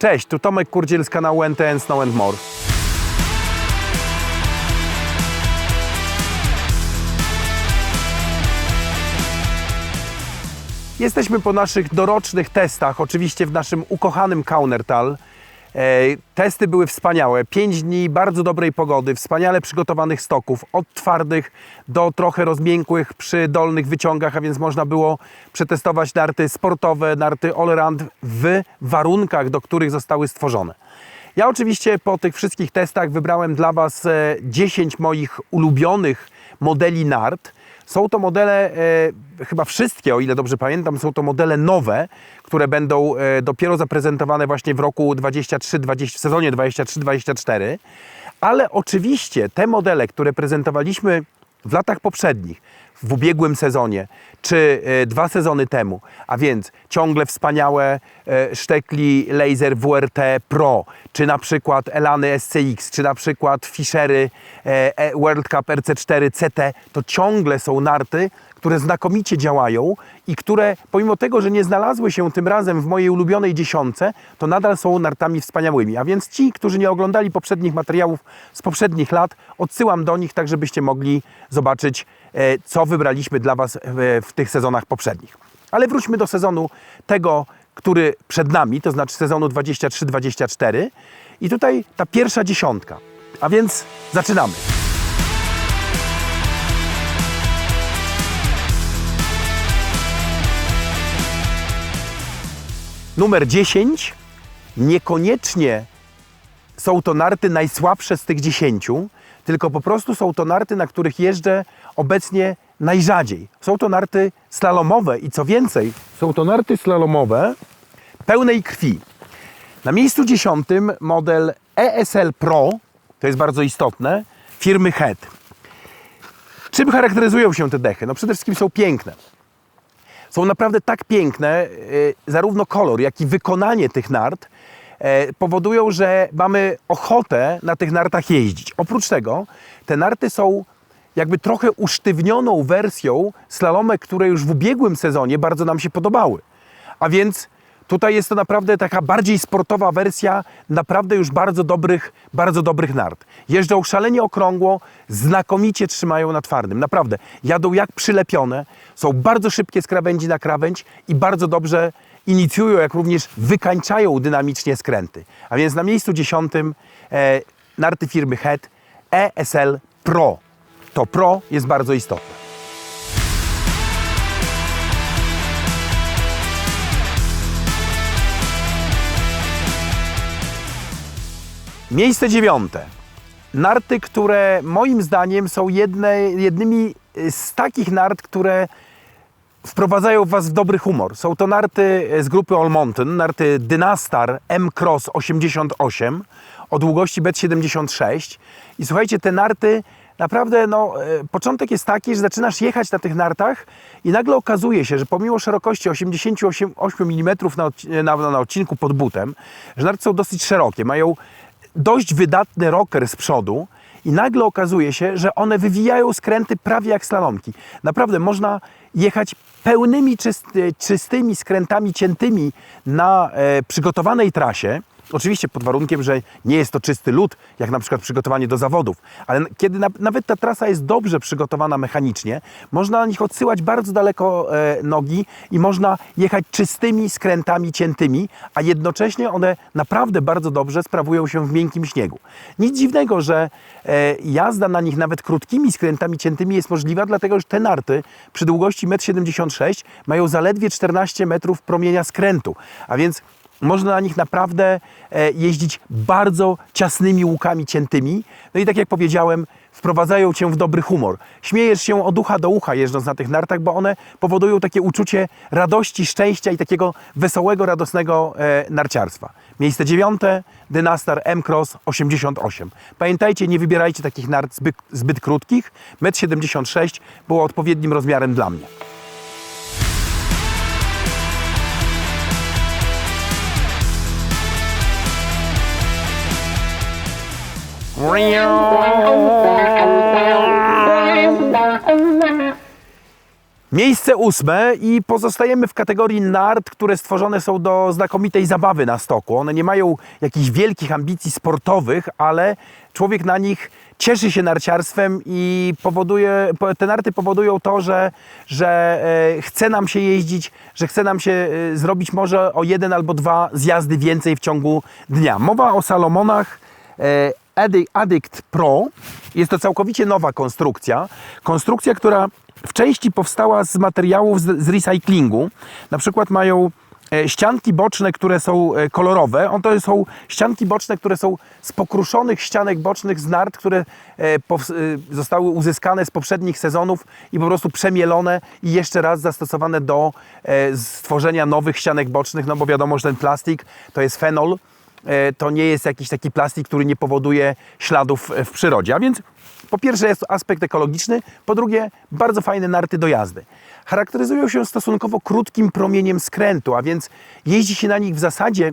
Cześć, tu Tomek Kurdziel z kanału NTN Snow and More. Jesteśmy po naszych dorocznych testach, oczywiście w naszym ukochanym Kaunertal. E, testy były wspaniałe. Pięć dni bardzo dobrej pogody, wspaniale przygotowanych stoków, od twardych do trochę rozmiękłych przy dolnych wyciągach, a więc można było przetestować narty sportowe, narty all-around w warunkach, do których zostały stworzone. Ja oczywiście po tych wszystkich testach wybrałem dla Was e, 10 moich ulubionych modeli nart. Są to modele, e, chyba wszystkie, o ile dobrze pamiętam, są to modele nowe, które będą e, dopiero zaprezentowane właśnie w roku 23, 20, w sezonie 23-24. Ale oczywiście te modele, które prezentowaliśmy w latach poprzednich, w ubiegłym sezonie, czy e, dwa sezony temu, a więc ciągle wspaniałe e, sztekli Laser WRT Pro, czy na przykład Elany SCX, czy na przykład Fischery e, World Cup RC4 CT, to ciągle są narty, które znakomicie działają i które pomimo tego, że nie znalazły się tym razem w mojej ulubionej dziesiątce, to nadal są nartami wspaniałymi. A więc ci, którzy nie oglądali poprzednich materiałów z poprzednich lat, odsyłam do nich, tak żebyście mogli zobaczyć, e, co wybraliśmy dla Was w, w tych sezonach poprzednich. Ale wróćmy do sezonu tego, który przed nami, to znaczy sezonu 23-24. I tutaj ta pierwsza dziesiątka. A więc zaczynamy. Numer 10. Niekoniecznie są to narty najsłabsze z tych 10, tylko po prostu są to narty, na których jeżdżę obecnie najrzadziej. Są to narty slalomowe i co więcej, są to narty slalomowe pełnej krwi. Na miejscu dziesiątym model ESL Pro, to jest bardzo istotne, firmy Head. Czym charakteryzują się te dechy? No przede wszystkim są piękne są naprawdę tak piękne, y, zarówno kolor, jak i wykonanie tych nart e, powodują, że mamy ochotę na tych nartach jeździć. Oprócz tego te narty są jakby trochę usztywnioną wersją slalomek, które już w ubiegłym sezonie bardzo nam się podobały. A więc tutaj jest to naprawdę taka bardziej sportowa wersja naprawdę już bardzo dobrych, bardzo dobrych nart. Jeżdżą szalenie okrągło, znakomicie trzymają na twardym. Naprawdę, jadą jak przylepione, są bardzo szybkie z krawędzi na krawędź i bardzo dobrze inicjują, jak również wykańczają dynamicznie skręty. A więc na miejscu dziesiątym e, narty firmy Head ESL Pro. To Pro jest bardzo istotne. Miejsce dziewiąte. Narty, które moim zdaniem są jedne, jednymi z takich nart, które wprowadzają Was w dobry humor. Są to narty z grupy All Mountain, narty Dynastar M-Cross 88 o długości bet 76 i słuchajcie, te narty naprawdę, no, e, początek jest taki, że zaczynasz jechać na tych nartach i nagle okazuje się, że pomimo szerokości 88 mm na, na, na odcinku pod butem, że narty są dosyć szerokie, mają dość wydatny rocker z przodu i nagle okazuje się, że one wywijają skręty prawie jak slalomki. Naprawdę można jechać pełnymi czysty, czystymi skrętami ciętymi na e, przygotowanej trasie. Oczywiście pod warunkiem, że nie jest to czysty lód, jak na przykład przygotowanie do zawodów, ale kiedy na, nawet ta trasa jest dobrze przygotowana mechanicznie, można na nich odsyłać bardzo daleko e, nogi i można jechać czystymi skrętami ciętymi, a jednocześnie one naprawdę bardzo dobrze sprawują się w miękkim śniegu. Nic dziwnego, że e, jazda na nich nawet krótkimi skrętami ciętymi jest możliwa, dlatego że te narty przy długości 1,76 m mają zaledwie 14 metrów promienia skrętu, a więc można na nich naprawdę e, jeździć bardzo ciasnymi łukami ciętymi. No i tak jak powiedziałem, wprowadzają cię w dobry humor. Śmiejesz się od ucha do ucha jeżdżąc na tych nartach, bo one powodują takie uczucie radości, szczęścia i takiego wesołego, radosnego e, narciarstwa. Miejsce dziewiąte, Dynastar M-Cross 88. Pamiętajcie, nie wybierajcie takich nart zbyt, zbyt krótkich. 1,76 m było odpowiednim rozmiarem dla mnie. Miejsce ósme i pozostajemy w kategorii nart, które stworzone są do znakomitej zabawy na stoku. One nie mają jakichś wielkich ambicji sportowych, ale człowiek na nich cieszy się narciarstwem i powoduje, po- te narty powodują to, że, że e, chce nam się jeździć, że chce nam się e, zrobić może o jeden albo dwa zjazdy więcej w ciągu dnia. Mowa o Salomonach e, Addict Pro. Jest to całkowicie nowa konstrukcja. Konstrukcja, która w części powstała z materiałów z, z recyklingu. Na przykład mają e, ścianki boczne, które są e, kolorowe. On to są ścianki boczne, które są z pokruszonych ścianek bocznych z nart, które e, zostały uzyskane z poprzednich sezonów i po prostu przemielone i jeszcze raz zastosowane do stworzenia nowych ścianek bocznych, no bo wiadomo, że ten plastik to jest fenol, to nie jest jakiś taki plastik, który nie powoduje śladów e, w przyrodzie. A więc po pierwsze jest to aspekt ekologiczny, po drugie bardzo fajne narty do jazdy. Charakteryzują się stosunkowo krótkim promieniem skrętu, a więc jeździ się na nich w zasadzie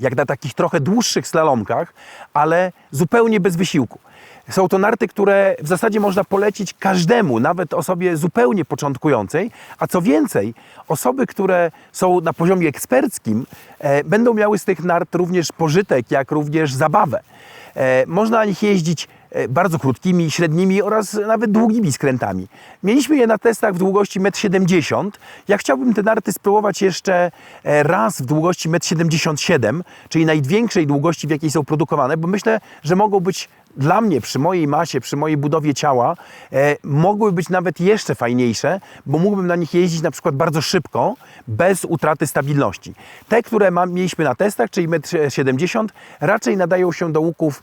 jak na takich trochę dłuższych slalomkach, ale zupełnie bez wysiłku. Są to narty, które w zasadzie można polecić każdemu, nawet osobie zupełnie początkującej, a co więcej, osoby, które są na poziomie eksperckim, e, będą miały z tych nart również pożytek, jak również zabawę. E, można na nich jeździć e, bardzo krótkimi, średnimi oraz nawet długimi skrętami. Mieliśmy je na testach w długości 1,70 m. Ja chciałbym te narty spróbować jeszcze e, raz w długości 1,77 m, czyli największej długości, w jakiej są produkowane, bo myślę, że mogą być dla mnie, przy mojej masie, przy mojej budowie ciała, e, mogły być nawet jeszcze fajniejsze, bo mógłbym na nich jeździć na przykład bardzo szybko, bez utraty stabilności. Te, które mam, mieliśmy na testach, czyli 1,70 m, raczej nadają się do łuków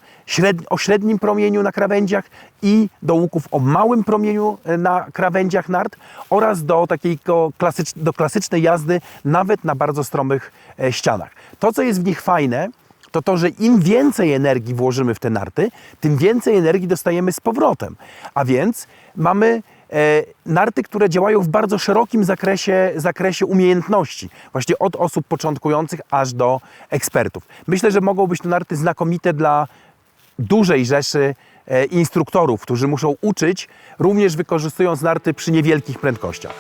o średnim promieniu na krawędziach i do łuków o małym promieniu e, na krawędziach nart oraz do takiego klasycz, do klasycznej jazdy nawet na bardzo stromych e, ścianach. To, co jest w nich fajne, to to, że im więcej energii włożymy w te narty, tym więcej energii dostajemy z powrotem. A więc mamy e, narty, które działają w bardzo szerokim zakresie, zakresie umiejętności, właśnie od osób początkujących aż do ekspertów. Myślę, że mogą być to narty znakomite dla dużej rzeszy e, instruktorów, którzy muszą uczyć, również wykorzystując narty przy niewielkich prędkościach.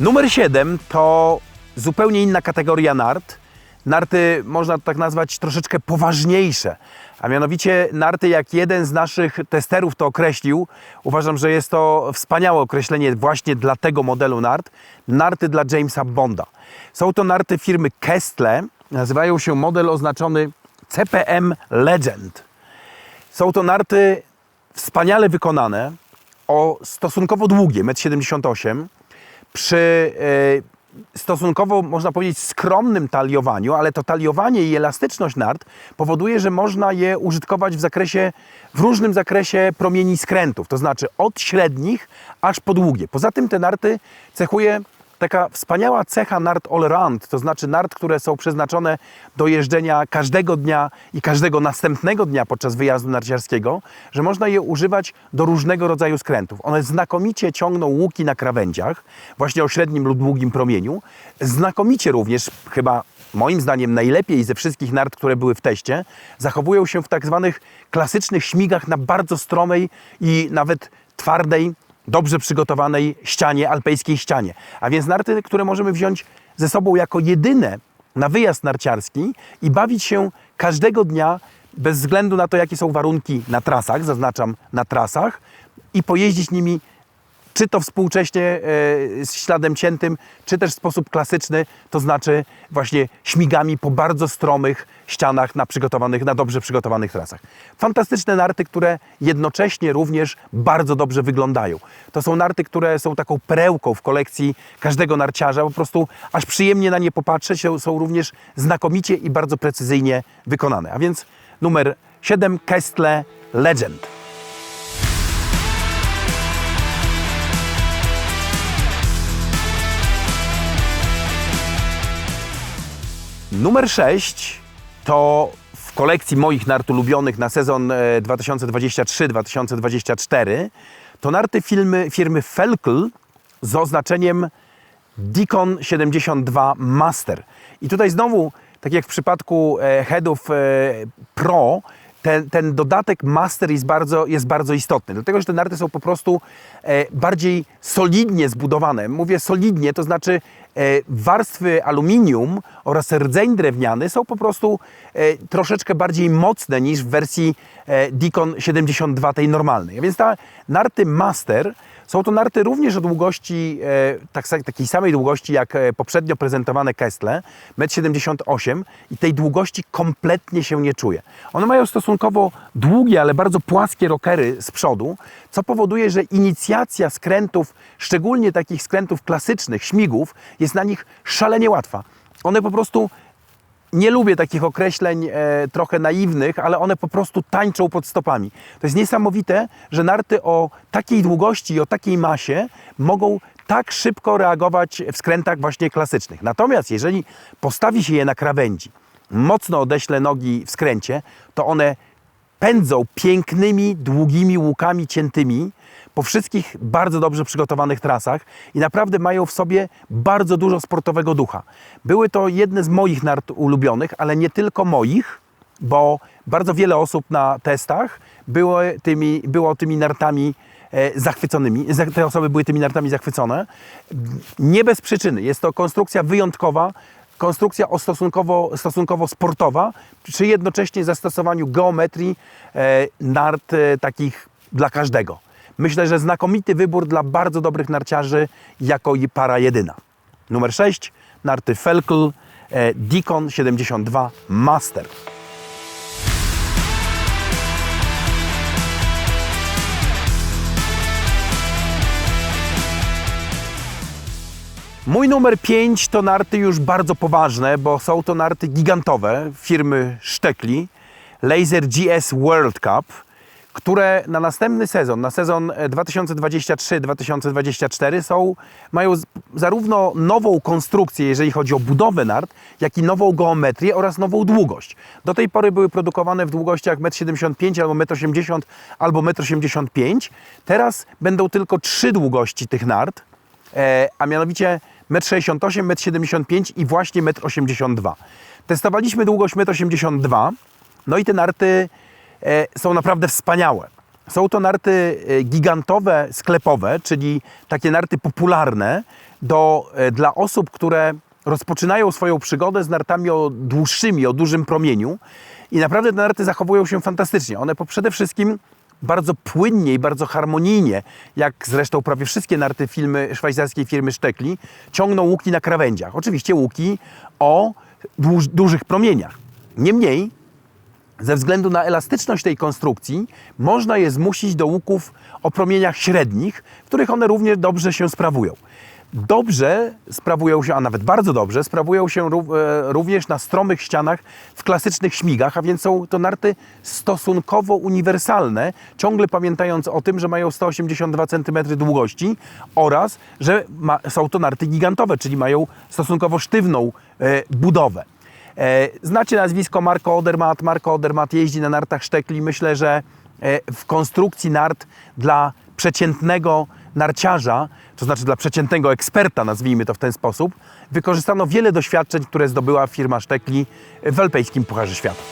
Numer 7 to zupełnie inna kategoria nart. Narty można tak nazwać troszeczkę poważniejsze, a mianowicie narty, jak jeden z naszych testerów to określił, uważam, że jest to wspaniałe określenie właśnie dla tego modelu nart, narty dla Jamesa Bonda. Są to narty firmy Kestle, nazywają się model oznaczony CPM Legend. Są to narty wspaniale wykonane, o stosunkowo długie, 1,78 m, przy e, stosunkowo, można powiedzieć, skromnym taliowaniu, ale to taliowanie i elastyczność nart powoduje, że można je użytkować w zakresie, w różnym zakresie promieni skrętów, to znaczy od średnich aż po długie. Poza tym te narty cechuje taka wspaniała cecha nart all round, to znaczy nart, które są przeznaczone do jeżdżenia każdego dnia i każdego następnego dnia podczas wyjazdu narciarskiego, że można je używać do różnego rodzaju skrętów. One znakomicie ciągną łuki na krawędziach, właśnie o średnim lub długim promieniu. Znakomicie również, chyba moim zdaniem najlepiej ze wszystkich nart, które były w teście, zachowują się w tak zwanych klasycznych śmigach na bardzo stromej i nawet twardej, dobrze przygotowanej ścianie, alpejskiej ścianie. A więc narty, które możemy wziąć ze sobą jako jedyne na wyjazd narciarski i bawić się każdego dnia bez względu na to, jakie są warunki na trasach, zaznaczam na trasach, i pojeździć nimi czy to współcześnie e, z śladem ciętym, czy też w sposób klasyczny, to znaczy właśnie śmigami po bardzo stromych ścianach na przygotowanych, na dobrze przygotowanych trasach. Fantastyczne narty, które jednocześnie również bardzo dobrze wyglądają. To są narty, które są taką perełką w kolekcji każdego narciarza, po prostu aż przyjemnie na nie popatrzeć, są, są również znakomicie i bardzo precyzyjnie wykonane. A więc numer 7 Kestle Legend. Numer 6 to w kolekcji moich nart ulubionych na sezon e, 2023-2024 to narty firmy, firmy Felkl z oznaczeniem Deacon 72 Master. I tutaj znowu tak jak w przypadku e, headów e, Pro, ten, ten dodatek Master jest bardzo, jest bardzo istotny, dlatego że te narty są po prostu e, bardziej solidnie zbudowane. Mówię solidnie, to znaczy e, warstwy aluminium oraz rdzeń drewniany są po prostu e, troszeczkę bardziej mocne niż w wersji Deacon 72 tej normalnej. A więc ta narty Master są to narty również o długości, e, tak, takiej samej długości jak e, poprzednio prezentowane Kestle, 1,78 m i tej długości kompletnie się nie czuje. One mają stosunkowo długie, ale bardzo płaskie rokery z przodu, co powoduje, że inicjacja skrętów, szczególnie takich skrętów klasycznych, śmigów, jest na nich szalenie łatwa. One po prostu nie lubię takich określeń e, trochę naiwnych, ale one po prostu tańczą pod stopami. To jest niesamowite, że narty o takiej długości i o takiej masie mogą tak szybko reagować w skrętach właśnie klasycznych. Natomiast jeżeli postawi się je na krawędzi, mocno odeślę nogi w skręcie, to one pędzą pięknymi, długimi łukami ciętymi po wszystkich bardzo dobrze przygotowanych trasach i naprawdę mają w sobie bardzo dużo sportowego ducha. Były to jedne z moich nart ulubionych, ale nie tylko moich, bo bardzo wiele osób na testach było tymi, było tymi nartami e, zachwyconymi, za- te osoby były tymi nartami zachwycone. Nie bez przyczyny. Jest to konstrukcja wyjątkowa, konstrukcja o stosunkowo, stosunkowo sportowa, przy jednocześnie zastosowaniu geometrii e, nart e, takich dla każdego. Myślę, że znakomity wybór dla bardzo dobrych narciarzy jako i para jedyna. Numer 6, narty Felkel e, Deacon 72 Master. Mój numer 5 to narty już bardzo poważne, bo są to narty gigantowe firmy Sztekli, Laser GS World Cup, które na następny sezon, na sezon e, 2023-2024 są, mają zarówno nową konstrukcję, jeżeli chodzi o budowę nart, jak i nową geometrię oraz nową długość. Do tej pory były produkowane w długościach 1,75 m albo 1,80 m albo 1,85 m. Teraz będą tylko trzy długości tych nart e, a mianowicie 1,68 m, 1,75 m i właśnie 1,82 m. Testowaliśmy długość 1,82 m, no i te narty e, są naprawdę wspaniałe. Są to narty e, gigantowe, sklepowe, czyli takie narty popularne do, e, dla osób, które rozpoczynają swoją przygodę z nartami o dłuższymi, o dużym promieniu i naprawdę te narty zachowują się fantastycznie. One po przede wszystkim bardzo płynnie i bardzo harmonijnie, jak zresztą prawie wszystkie narty filmy szwajcarskiej firmy Sztekli, ciągną łuki na krawędziach. Oczywiście łuki o dużych promieniach. Niemniej, ze względu na elastyczność tej konstrukcji, można je zmusić do łuków o promieniach średnich, w których one również dobrze się sprawują. Dobrze sprawują się, a nawet bardzo dobrze, sprawują się e, również na stromych ścianach w klasycznych śmigach, a więc są to narty stosunkowo uniwersalne, ciągle pamiętając o tym, że mają 182 cm długości oraz, że ma, są to narty gigantowe, czyli mają stosunkowo sztywną e, budowę. E, Znacie nazwisko Marco Odermatt. Marco Odermatt jeździ na nartach sztekli. Myślę, że e, w konstrukcji nart dla przeciętnego narciarza, to znaczy dla przeciętnego eksperta, nazwijmy to w ten sposób, wykorzystano wiele doświadczeń, które zdobyła firma sztekli w Alpejskim Pucharze Świata.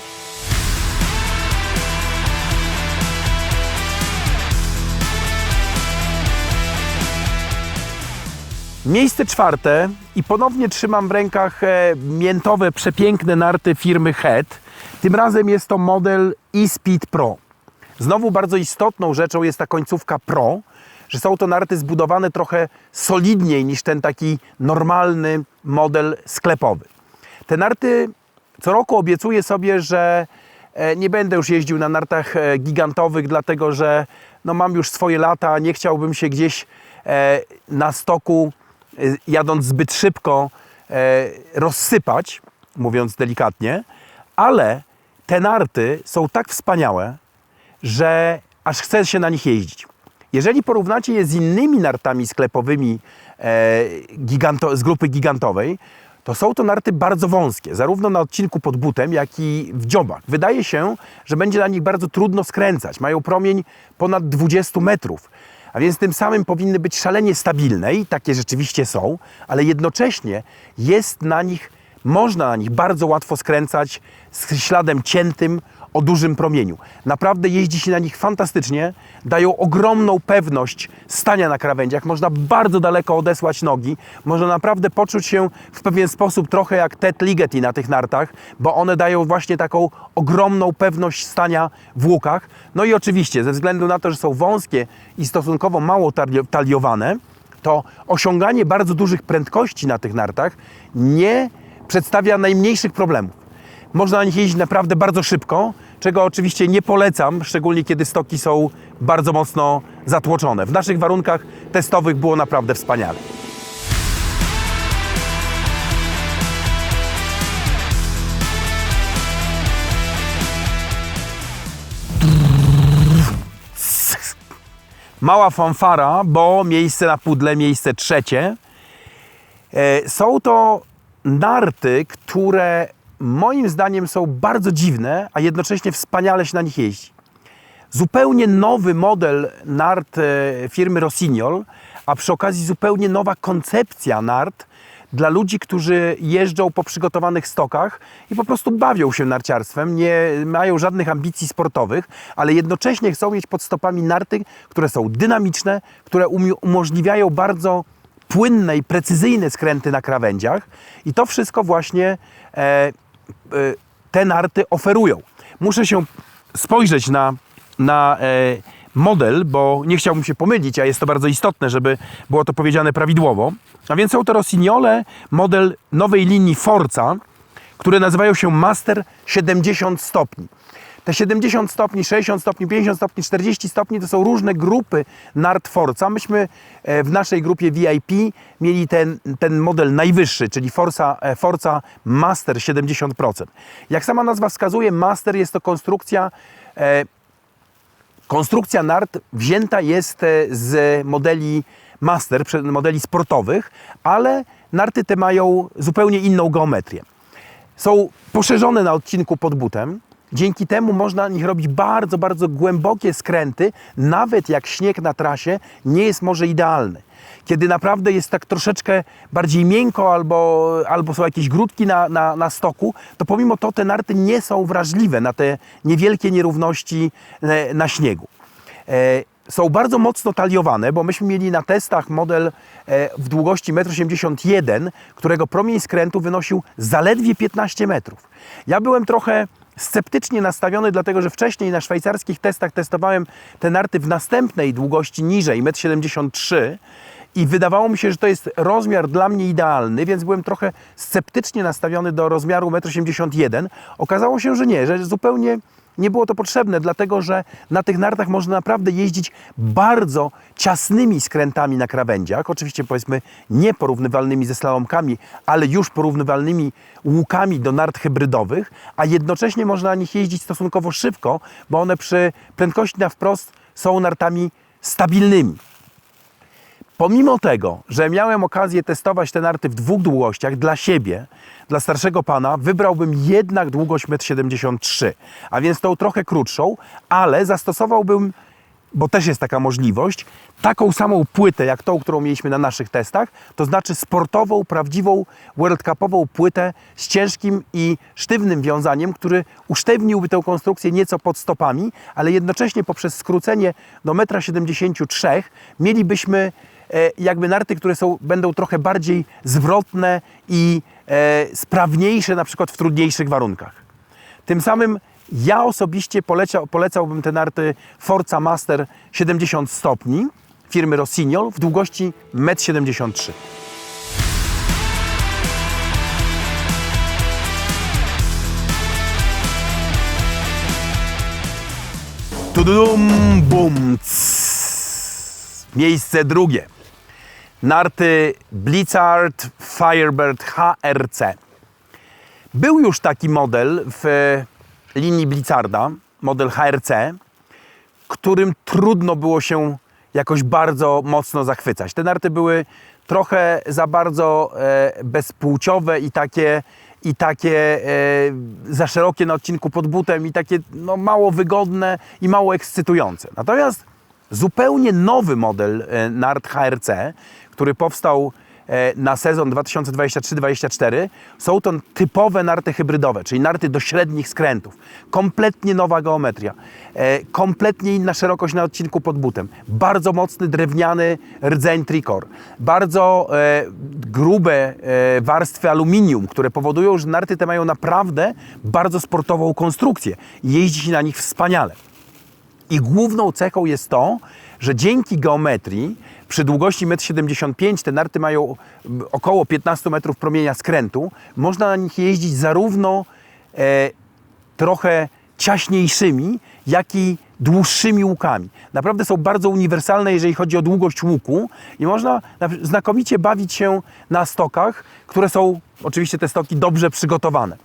Miejsce czwarte i ponownie trzymam w rękach e, miętowe, przepiękne narty firmy Head. Tym razem jest to model eSpeed Pro. Znowu bardzo istotną rzeczą jest ta końcówka Pro, że są to narty zbudowane trochę solidniej niż ten taki normalny model sklepowy. Te narty co roku obiecuję sobie, że e, nie będę już jeździł na nartach e, gigantowych, dlatego że no, mam już swoje lata, nie chciałbym się gdzieś na stoku, jadąc zbyt szybko, e, rozsypać, mówiąc delikatnie, ale te narty są tak wspaniałe, że aż chce się na nich jeździć. Jeżeli porównacie je z innymi nartami sklepowymi e, giganto, z grupy gigantowej, to są to narty bardzo wąskie, zarówno na odcinku pod butem, jak i w dziobach. Wydaje się, że będzie na nich bardzo trudno skręcać. Mają promień ponad 20 metrów, a więc tym samym powinny być szalenie stabilne i takie rzeczywiście są, ale jednocześnie jest na nich można na nich bardzo łatwo skręcać z śladem ciętym o dużym promieniu. Naprawdę jeździ się na nich fantastycznie, dają ogromną pewność stania na krawędziach, można bardzo daleko odesłać nogi, można naprawdę poczuć się w pewien sposób trochę jak Ted Ligety na tych nartach, bo one dają właśnie taką ogromną pewność stania w łukach. No i oczywiście ze względu na to, że są wąskie i stosunkowo mało tali- taliowane, to osiąganie bardzo dużych prędkości na tych nartach nie przedstawia najmniejszych problemów. Można na nich jeździć naprawdę bardzo szybko, czego oczywiście nie polecam, szczególnie kiedy stoki są bardzo mocno zatłoczone. W naszych warunkach testowych było naprawdę wspaniale. Mała fanfara, bo miejsce na pudle, miejsce trzecie. E, Są to narty, które moim zdaniem są bardzo dziwne, a jednocześnie wspaniale się na nich jeździ. Zupełnie nowy model nart e, firmy Rossignol, a przy okazji zupełnie nowa koncepcja nart dla ludzi, którzy jeżdżą po przygotowanych stokach i po prostu bawią się narciarstwem, nie mają żadnych ambicji sportowych, ale jednocześnie chcą mieć pod stopami narty, które są dynamiczne, które umożliwiają bardzo płynne i precyzyjne skręty na krawędziach i to wszystko właśnie e, te narty oferują. Muszę się spojrzeć na, na e, model, bo nie chciałbym się pomylić, a jest to bardzo istotne, żeby było to powiedziane prawidłowo. A więc są to Rossignole, model nowej linii Forza, które nazywają się Master 70 stopni. Te 70 stopni, 60 stopni, 50 stopni, 40 stopni to są różne grupy nart Forza. Myśmy e, w naszej grupie VIP mieli ten, ten model najwyższy, czyli Forza, e, Forza Master 70%. Jak sama nazwa wskazuje, Master jest to konstrukcja e, Konstrukcja nart wzięta jest z modeli master, modeli sportowych, ale narty te mają zupełnie inną geometrię. Są poszerzone na odcinku pod butem. Dzięki temu można na nich robić bardzo, bardzo głębokie skręty, nawet jak śnieg na trasie nie jest może idealny. Kiedy naprawdę jest tak troszeczkę bardziej miękko albo, albo są jakieś grudki na, na, na stoku, to pomimo to te narty nie są wrażliwe na te niewielkie nierówności e, na śniegu. E, są bardzo mocno taliowane, bo myśmy mieli na testach model e, w długości 1,81 m, którego promień skrętu wynosił zaledwie 15 metrów. Ja byłem trochę sceptycznie nastawiony, dlatego że wcześniej na szwajcarskich testach testowałem te narty w następnej długości niżej, 1,73 m i wydawało mi się, że to jest rozmiar dla mnie idealny, więc byłem trochę sceptycznie nastawiony do rozmiaru 1,81 m. Okazało się, że nie, że zupełnie nie było to potrzebne, dlatego że na tych nartach można naprawdę jeździć bardzo ciasnymi skrętami na krawędziach, oczywiście powiedzmy nieporównywalnymi ze slalomkami, ale już porównywalnymi łukami do nart hybrydowych, a jednocześnie można na nich jeździć stosunkowo szybko, bo one przy prędkości na wprost są nartami stabilnymi. Pomimo tego, że miałem okazję testować te narty w dwóch długościach dla siebie, dla starszego pana, wybrałbym jednak długość 1,73 m, a więc tą trochę krótszą, ale zastosowałbym, bo też jest taka możliwość, taką samą płytę jak tą, którą mieliśmy na naszych testach, to znaczy sportową, prawdziwą World Cupową płytę z ciężkim i sztywnym wiązaniem, który usztywniłby tę konstrukcję nieco pod stopami, ale jednocześnie poprzez skrócenie do 1,73 m mielibyśmy jakby narty, które są, będą trochę bardziej zwrotne i e, sprawniejsze na przykład w trudniejszych warunkach. Tym samym ja osobiście polecia, polecałbym te narty Forza Master 70 stopni firmy Rossignol w długości 1,73 m. Tudum, bum. Miejsce drugie. Narty Blizzard Firebird HRC. Był już taki model w linii Blizzarda, model HRC, którym trudno było się jakoś bardzo mocno zachwycać. Te narty były trochę za bardzo e, bezpłciowe i takie, i takie e, za szerokie na odcinku pod butem i takie no, mało wygodne i mało ekscytujące. Natomiast zupełnie nowy model e, nart HRC, który powstał e, na sezon 2023-2024 są to typowe narty hybrydowe, czyli narty do średnich skrętów. Kompletnie nowa geometria, e, kompletnie inna szerokość na odcinku pod butem, bardzo mocny drewniany rdzeń trikor, bardzo e, grube warstwy aluminium, które powodują, że narty te mają naprawdę bardzo sportową konstrukcję. Jeździ się na nich wspaniale. I główną cechą jest to, że dzięki geometrii przy długości 1,75 m te narty mają około 15 metrów promienia skrętu. Można na nich jeździć zarówno e, trochę ciaśniejszymi, jak i dłuższymi łukami. Naprawdę są bardzo uniwersalne, jeżeli chodzi o długość łuku i można na- znakomicie bawić się na stokach, które są oczywiście te stoki dobrze przygotowane.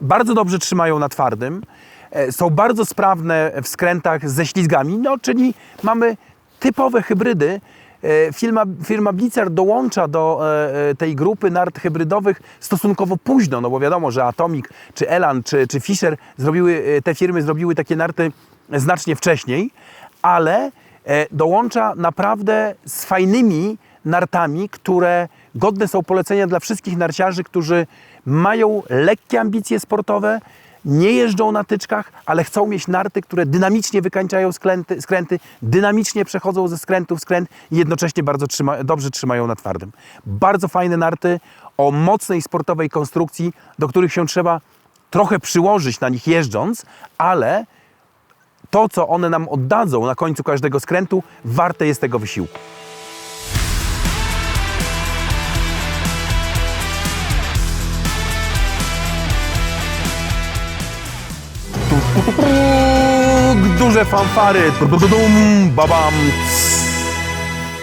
Bardzo dobrze trzymają na twardym, e, są bardzo sprawne w skrętach ze ślizgami, no czyli mamy typowe hybrydy. E, Firma, firma Blizzard dołącza do e, e, tej grupy nart hybrydowych stosunkowo późno, no bo wiadomo, że Atomic, czy Elan, czy, czy Fisher zrobiły, te firmy zrobiły takie narty znacznie wcześniej, ale dołącza naprawdę z fajnymi nartami, które godne są polecenia dla wszystkich narciarzy, którzy mają lekkie ambicje sportowe, nie jeżdżą na tyczkach, ale chcą mieć narty, które dynamicznie wykańczają skręty, skręty dynamicznie przechodzą ze skrętu w skręt i jednocześnie bardzo trzyma, dobrze trzymają na twardym. Bardzo fajne narty o mocnej sportowej konstrukcji, do których się trzeba trochę przyłożyć na nich jeżdżąc, ale to, co one nam oddadzą na końcu każdego skrętu, warte jest tego wysiłku. Duże fanfary. Babam.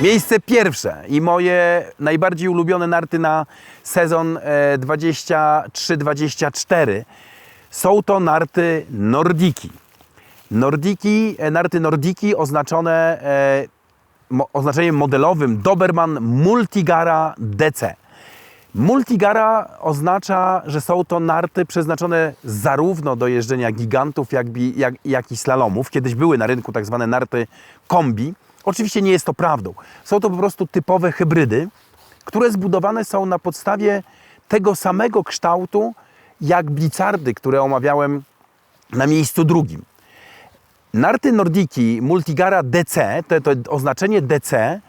Miejsce pierwsze i moje najbardziej ulubione narty na sezon e, 23-24 są to narty Nordiki. Nordiki, e, narty Nordiki oznaczone e, oznaczeniem modelowym Doberman Multigara DC. Multigara oznacza, że są to narty przeznaczone zarówno do jeżdżenia gigantów, jak, jak, jak i slalomów. Kiedyś były na rynku tak zwane narty kombi. Oczywiście nie jest to prawdą. Są to po prostu typowe hybrydy, które zbudowane są na podstawie tego samego kształtu, jak blicardy, które omawiałem na miejscu drugim. Narty Nordiki Multigara DC, to, to oznaczenie DC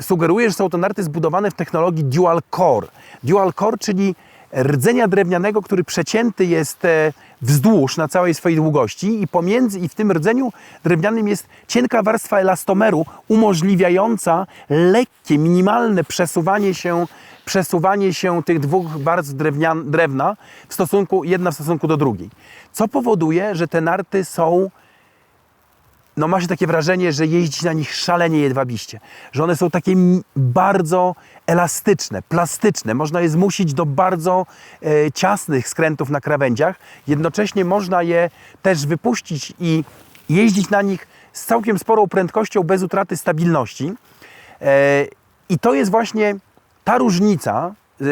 sugeruje, że są to narty zbudowane w technologii dual core. Dual core, czyli rdzenia drewnianego, który przecięty jest e, wzdłuż na całej swojej długości i pomiędzy i w tym rdzeniu drewnianym jest cienka warstwa elastomeru umożliwiająca lekkie, minimalne przesuwanie się przesuwanie się tych dwóch warstw drewna w stosunku, jedna w stosunku do drugiej. Co powoduje, że te narty są no ma się takie wrażenie, że jeździ na nich szalenie jedwabiście, że one są takie bardzo elastyczne, plastyczne, można je zmusić do bardzo e, ciasnych skrętów na krawędziach, jednocześnie można je też wypuścić i jeździć na nich z całkiem sporą prędkością bez utraty stabilności. E, I to jest właśnie ta różnica, e,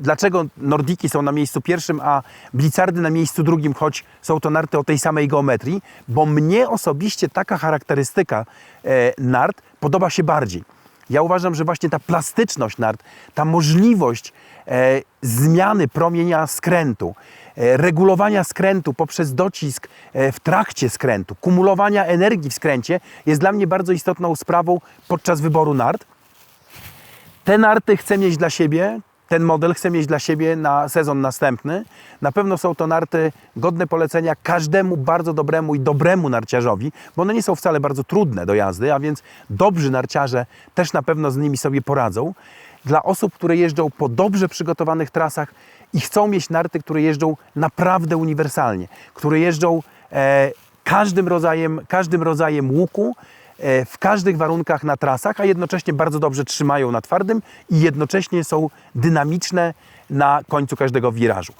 dlaczego Nordiki są na miejscu pierwszym, a Blizzardy na miejscu drugim, choć są to narty o tej samej geometrii, bo mnie osobiście taka charakterystyka e, nart podoba się bardziej. Ja uważam, że właśnie ta plastyczność nart, ta możliwość e, zmiany promienia skrętu, e, regulowania skrętu poprzez docisk e, w trakcie skrętu, kumulowania energii w skręcie jest dla mnie bardzo istotną sprawą podczas wyboru nart. Te narty chcę mieć dla siebie, ten model chcę mieć dla siebie na sezon następny. Na pewno są to narty godne polecenia każdemu bardzo dobremu i dobremu narciarzowi, bo one nie są wcale bardzo trudne do jazdy, a więc dobrzy narciarze też na pewno z nimi sobie poradzą. Dla osób, które jeżdżą po dobrze przygotowanych trasach i chcą mieć narty, które jeżdżą naprawdę uniwersalnie, które jeżdżą e, każdym, rodzajem, każdym rodzajem łuku, w każdych warunkach na trasach, a jednocześnie bardzo dobrze trzymają na twardym i jednocześnie są dynamiczne na końcu każdego wirażu.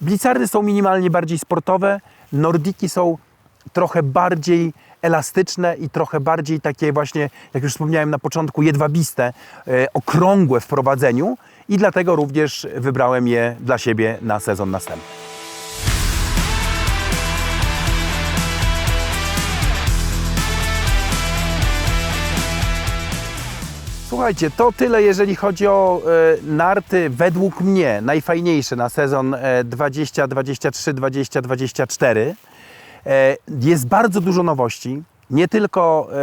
Blizzardy są minimalnie bardziej sportowe, Nordiki są trochę bardziej elastyczne i trochę bardziej takie właśnie, jak już wspomniałem na początku, jedwabiste, e, okrągłe w prowadzeniu i dlatego również wybrałem je dla siebie na sezon następny. Słuchajcie, to tyle, jeżeli chodzi o e, narty, według mnie najfajniejsze na sezon e, 2023, 2024. E, jest bardzo dużo nowości, nie tylko e,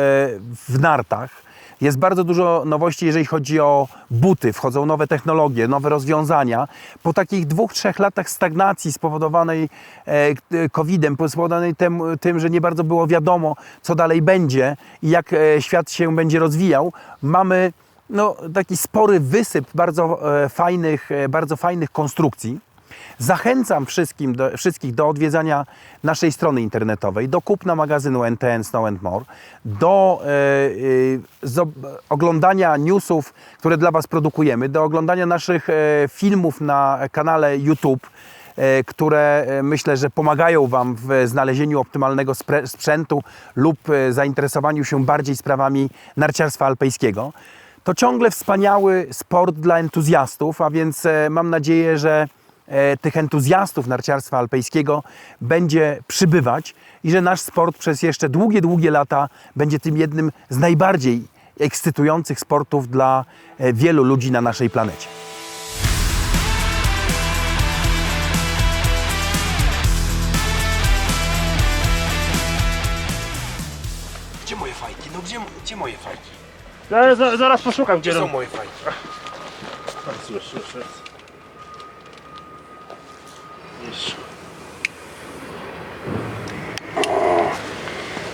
w nartach. Jest bardzo dużo nowości, jeżeli chodzi o buty. Wchodzą nowe technologie, nowe rozwiązania. Po takich dwóch, trzech latach stagnacji spowodowanej e, COVID-em, spowodowanej tym, tym, że nie bardzo było wiadomo, co dalej będzie i jak e, świat się będzie rozwijał, mamy no, taki spory wysyp bardzo e, fajnych, bardzo fajnych konstrukcji. Zachęcam wszystkim do, wszystkich do odwiedzania naszej strony internetowej, do kupna magazynu NTN Snow and More, do e, e, oglądania newsów, które dla Was produkujemy, do oglądania naszych e, filmów na kanale YouTube, które myślę, że pomagają Wam w znalezieniu optymalnego sprzętu lub zainteresowaniu się bardziej sprawami narciarstwa alpejskiego. To ciągle wspaniały sport dla entuzjastów, a więc mam nadzieję, że tych entuzjastów narciarstwa alpejskiego będzie przybywać i że nasz sport przez jeszcze długie, długie lata będzie tym jednym z najbardziej ekscytujących sportów dla e, wielu ludzi na naszej planecie. Gdzie moje fajki? No gdzie, gdzie moje fajki? Zaraz, zaraz, poszukam gdzie no. moje fajki? Słysz, słysz,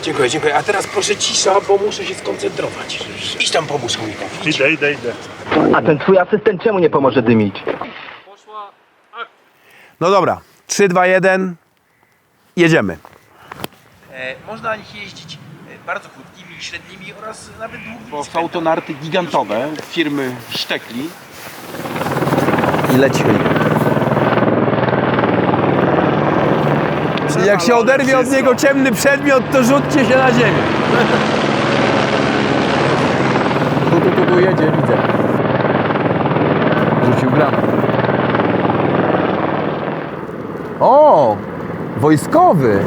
Dziękuję, dziękuję. A teraz proszę cisza, bo muszę się skoncentrować. Idź tam pomóż chomikowi. Idę, idę, idę. A ten twój asystent czemu nie pomoże dymić? No dobra, 3, 2, 1, jedziemy. E, można na nich jeździć e, bardzo krótkimi, średnimi oraz nawet długimi. Bo są to narty gigantowe firmy Sztekli. I lecimy. Jak się oderwie od niego ciemny przedmiot, to rzućcie się na ziemię. Tu, tu, tu, tu jedzie, widzę. Rzucił granat. O! Wojskowy!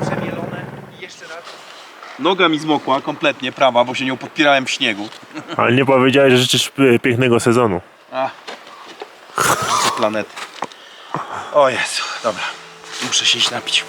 Przemielone i jeszcze raz. Noga mi zmokła kompletnie, prawa, bo się nią podpierałem w śniegu. Ale nie powiedziałeś, że życzysz e, pięknego sezonu. A, planety. O Jezu, dobra. Muszę się iść napić.